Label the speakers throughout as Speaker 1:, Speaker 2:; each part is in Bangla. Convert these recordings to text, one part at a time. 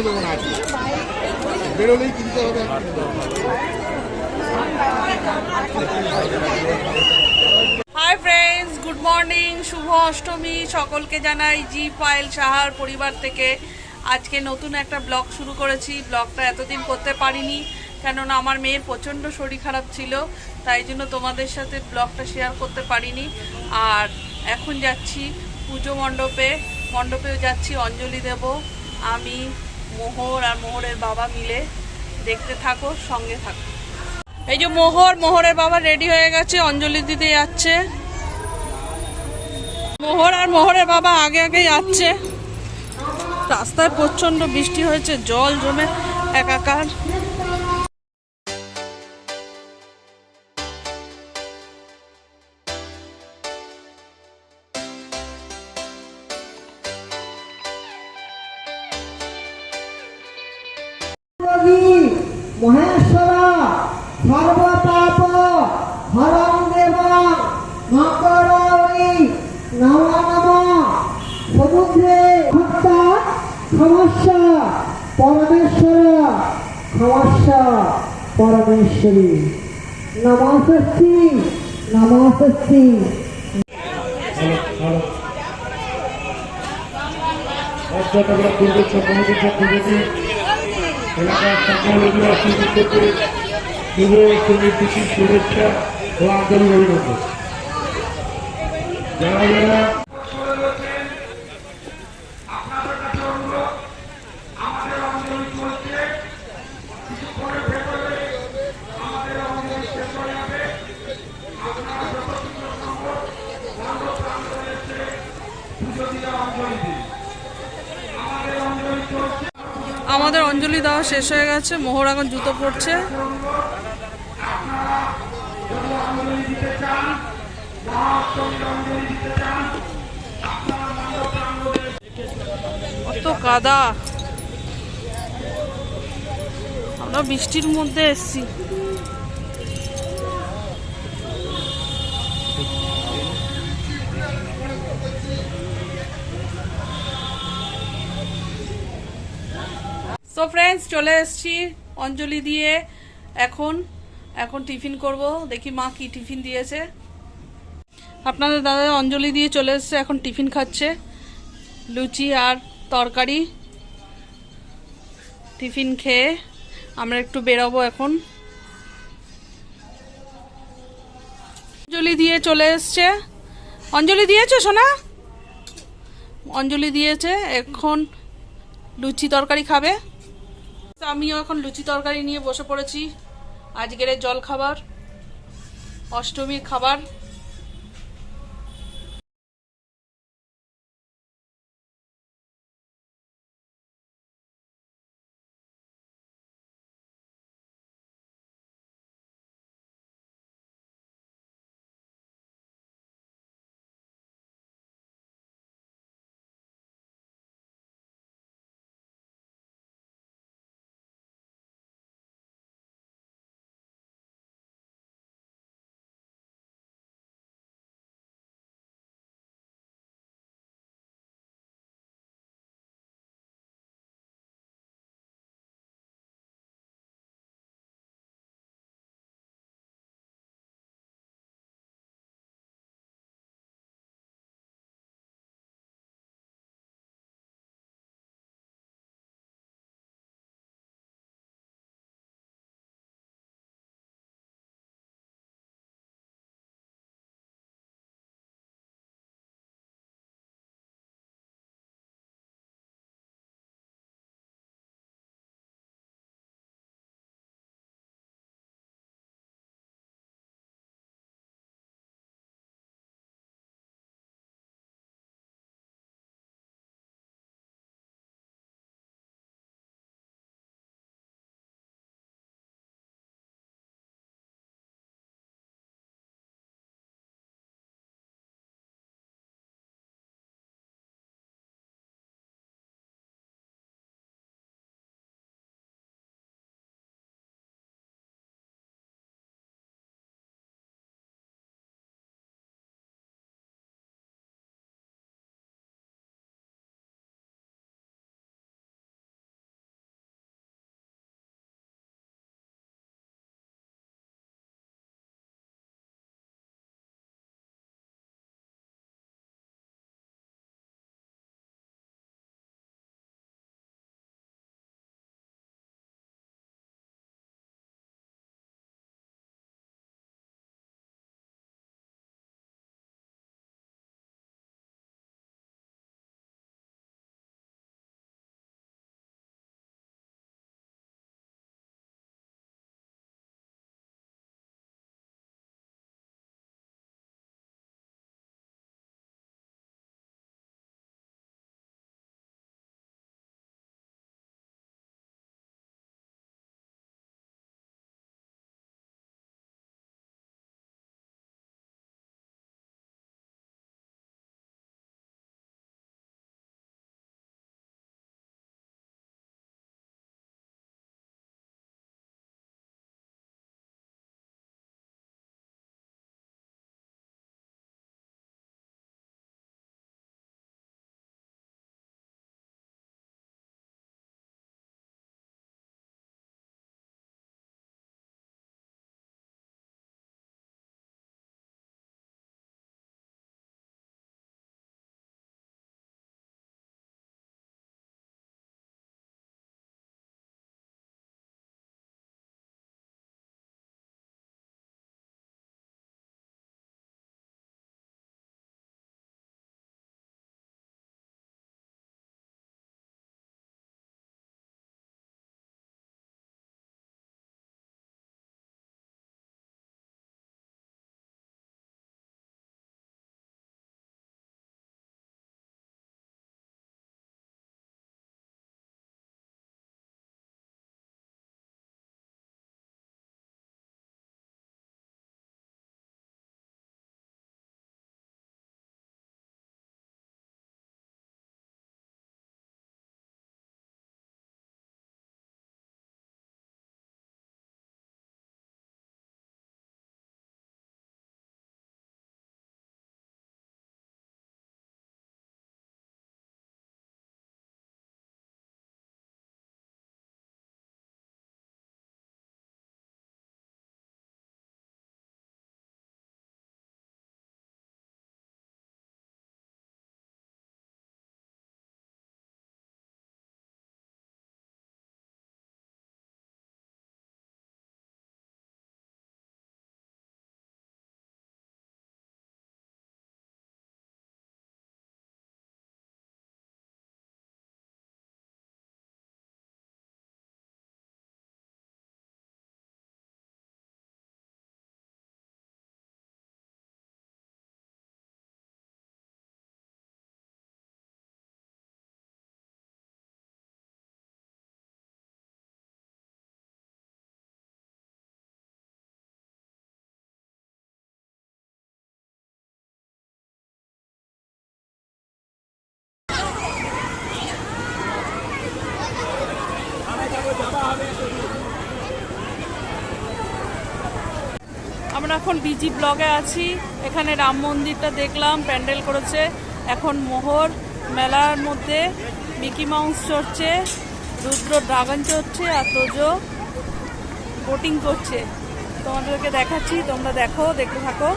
Speaker 1: কিনে দেবো না আজকে। বেরোলেই কিনতে হবে।
Speaker 2: হাই ফ্রেন্ডস গুড মর্নিং শুভ অষ্টমী সকলকে জানাই জি পায়েল সাহার পরিবার থেকে। আজকে নতুন একটা ব্লগ শুরু করেছি। ব্লগটা এতদিন করতে পারিনি কেননা আমার মেয়ের প্রচণ্ড শরীর খারাপ ছিল তাই জন্য তোমাদের সাথে ব্লগটা শেয়ার করতে পারিনি। আর এখন যাচ্ছি পুজো মণ্ডপে। মণ্ডপেও যাচ্ছি অঞ্জলি দেব। আমি মোহর আর মোহরের বাবা মিলে দেখতে থাকো, সঙ্গে থাকো। এই যে মোহর, মোহরের বাবা রেডি হয়ে গেছে, অঞ্জলি দিতে যাচ্ছে। মোহর আর মোহরের বাবা আগে আগে যাচ্ছে। রাস্তায় প্রচণ্ড বৃষ্টি হয়েছে, জল জমে একাকার।
Speaker 3: মহেশ্বর, সর্বপাপ, হরং দেব মকরী নম সমুদ্রে ভক্তা ক্ষমস্যা পরমেশ্বর ক্ষমস্যা পরমেশ্বরী। নমস্তি নমস্তি
Speaker 4: পর্যটকরা কমিটির পক্ষ থেকে এলাকার সকল অধিবাসীদেরকে শুভ অষ্টমীর তিথির শুভেচ্ছা ও আন্তরিক অভিনন্দন যারা যারা
Speaker 2: অঞ্জলি দেওয়া শেষ হয়ে গেছে মোহর এখন জুতো পড়ছে কত কাদা। আমরা বৃষ্টির মধ্যে এসছি। সো ফ্রেন্ডস চলে এসেছি অঞ্জলি দিয়ে। এখন এখন টিফিন করব। দেখি মা কি টিফিন দিয়েছে। আপনাদের দাদা অঞ্জলি দিয়ে চলে এসেছে, এখন টিফিন খাচ্ছে। লুচি আর তরকারি। টিফিন খেয়ে আমরা একটু বেরোবো এখন। অঞ্জলি দিয়ে চলে এসছে। অঞ্জলি দিয়েছ, সোনা? অঞ্জলি দিয়েছে, এখন লুচি তরকারি খাবে। তো আমিও এখন লুচি তরকারি নিয়ে বসে পড়েছি। আজকের জল খাবার অষ্টমীর খাবার।
Speaker 5: আমরা এখন বিজি ব্লগে আছি। এখানে রাম মন্দিরটা দেখলাম, প্যান্ডেল করেছে। এখন মোহর মেলার মধ্যে মিকি মাউস চড়ছে, রুদ্র ড্রাগন চড়ছে আর তোজো বোটিং করছে। তোমাদেরকে দেখাচ্ছি, তোমরা দেখো, দেখতে থাকো।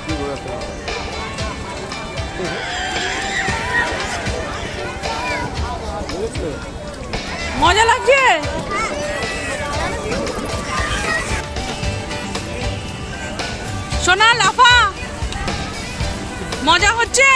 Speaker 4: হবে
Speaker 5: মজা লাগছে? সোনা লাফা মজা হচ্ছে?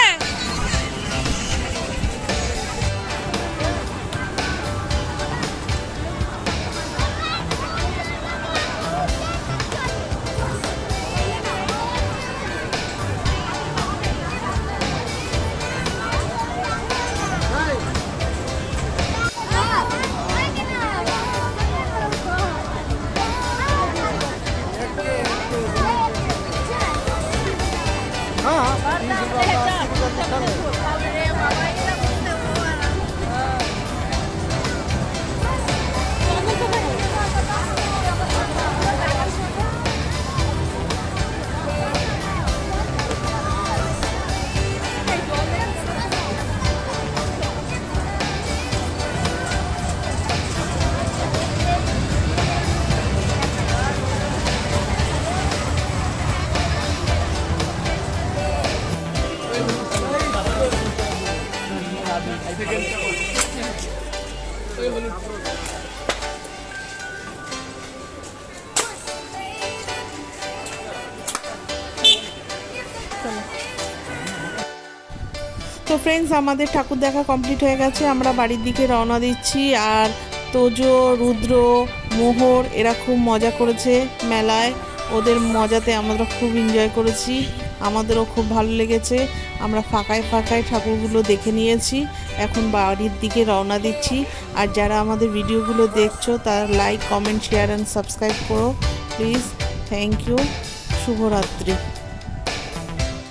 Speaker 5: তো ফ্রেন্ডস আমাদের ঠাকুর দেখা কমপ্লিট হয়ে গেছে। আমরা বাড়ির দিকে রওনা দিচ্ছি। আর তোজো, রুদ্র, মোহর, এরা খুব মজা করেছে মেলায়। ওদের মজাতে আমরা খুব এনজয় করেছি। আমাদেরও খুব ভালো লেগেছে। আমরা ফাঁকায় ফাঁকায় ঠাকুরগুলো দেখে নিয়েছি। এখন বাড়ির দিকে রওনা দিচ্ছি। আর যারা আমাদের ভিডিওগুলো দেখছ, তার like comment share and subscribe করো। প্লিজ থ্যাংক ইউ শুভরাত্রি।